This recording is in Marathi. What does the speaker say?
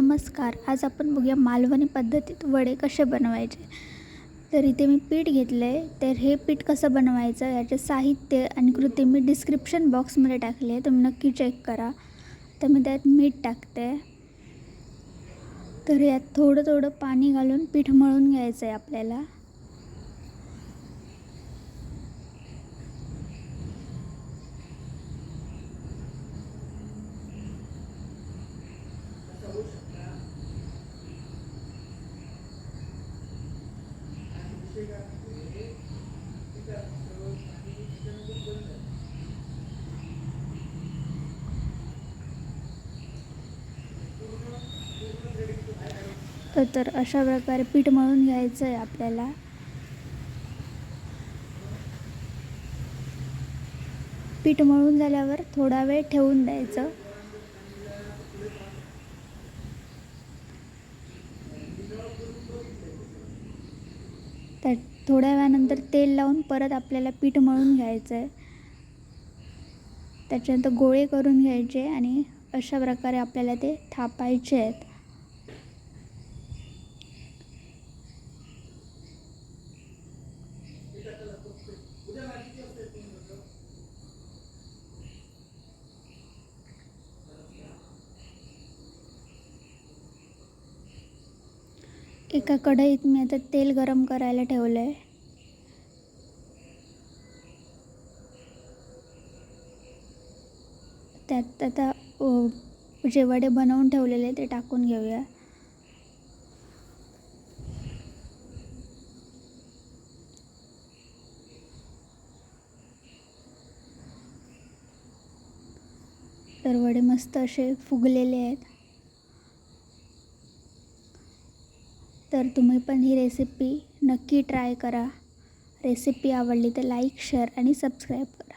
नमस्कार. आज आपण बघूया मालवणी पद्धतीत वडे कसे बनवायचे. तर इथे मी पीठ घेतलं आहे तर हे पीठ कसं बनवायचं याचे साहित्य आणि कृती मी डिस्क्रिप्शन बॉक्समध्ये टाकले आहे. तुम्ही नक्की चेक करा. तर मी त्यात मीठ टाकते. तर यात थोडं थोडं पाणी घालून पीठ मळून घ्यायचं आहे आपल्याला. तर तर अशा प्रकारे पीठ मळून घ्यायचं आहे आपल्याला. पीठ मळून झाल्यावर थोडा वेळ ठेवून द्यायचं तर थोड्या वेळानंतर तेल लावून परत आपल्याला पीठ मळून घ्यायचं आहे. त्याच्यानंतर गोळे करून घ्यायचे आणि अशा प्रकारे आपल्याला ते थापायचे आहेत. एका कढईत मी आता तेल गरम करायला ठेवलं आहे त्यात आता जे वडे बनवून ठेवलेले ते टाकून घेऊया. तर वडे मस्त असे फुगलेले आहेत. तर तुम्ही पण ही रेसिपी नक्की ट्राय करा. रेसिपी आवडली तर लाईक शेअर आणि सबस्क्राईब करा.